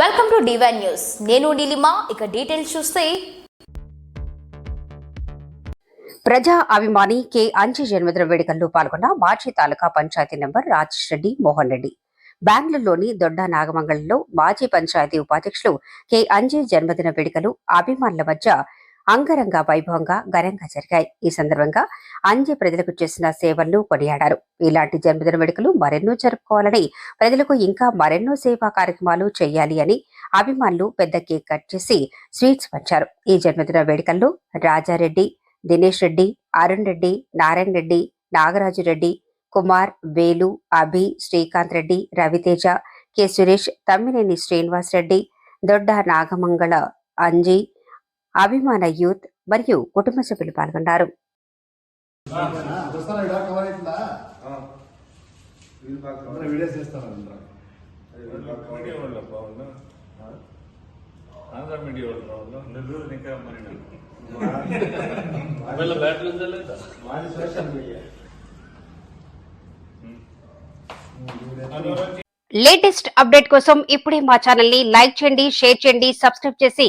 Welcome to divine news నేను నీలిమా ఇక details చూస్తే. ప్రజా అభిమాని కె అంజి జన్మదిన వేడుకల్లో పాల్గొన్న మాజీ తాలూకా పంచాయతీ నెంబర్ రాజేష్ రెడ్డి మోహన్ రెడ్డి. బెంగళూరులోని దొడ్డ నాగమంగళంలో మాజీ పంచాయతీ ఉపాధ్యక్షులు కె అంజి జన్మదిన వేడుకలు అభిమానుల మధ్య అంగరంగ వైభవంగా ఘనంగా జరిగాయి. ఈ సందర్భంగా అంజి ప్రజలకు చేసిన సేవలను కొనియాడారు. ఇలాంటి జన్మదిన వేడుకలు మరెన్నో జరుపుకోవాలని ప్రజలకు ఇంకా మరెన్నో సేవా కార్యక్రమాలు చేయాలి అని అభిమానులు పెద్ద కేక్ కట్ చేసి స్వీట్స్ పంచారు. ఈ జన్మదిన వేడుకల్లో రాజారెడ్డి దినేష్ రెడ్డి అరుణ్ రెడ్డి నారాయణ రెడ్డి నాగరాజు రెడ్డి కుమార్ వేలు అభి శ్రీకాంత్ రెడ్డి రవితేజ కె సురేష్ తమ్మినేని శ్రీనివాస్ రెడ్డి దొడ్డ నాగమంగళ అంజి అభిమాన యూత్ మరియు కుటుంబ సభ్యులు పాల్గొన్నారు. ఆంధ్ర మీడియా నెల్లూరు ఇంకా మరి ఉందా లేదా మాది సోషల్ మీడియా లేటెస్ట్ అప్డేట్ కోసం ఇప్పుడే మా ఛానల్ని లైక్ చేయండి షేర్ చేయండి సబ్స్క్రైబ్ చేసి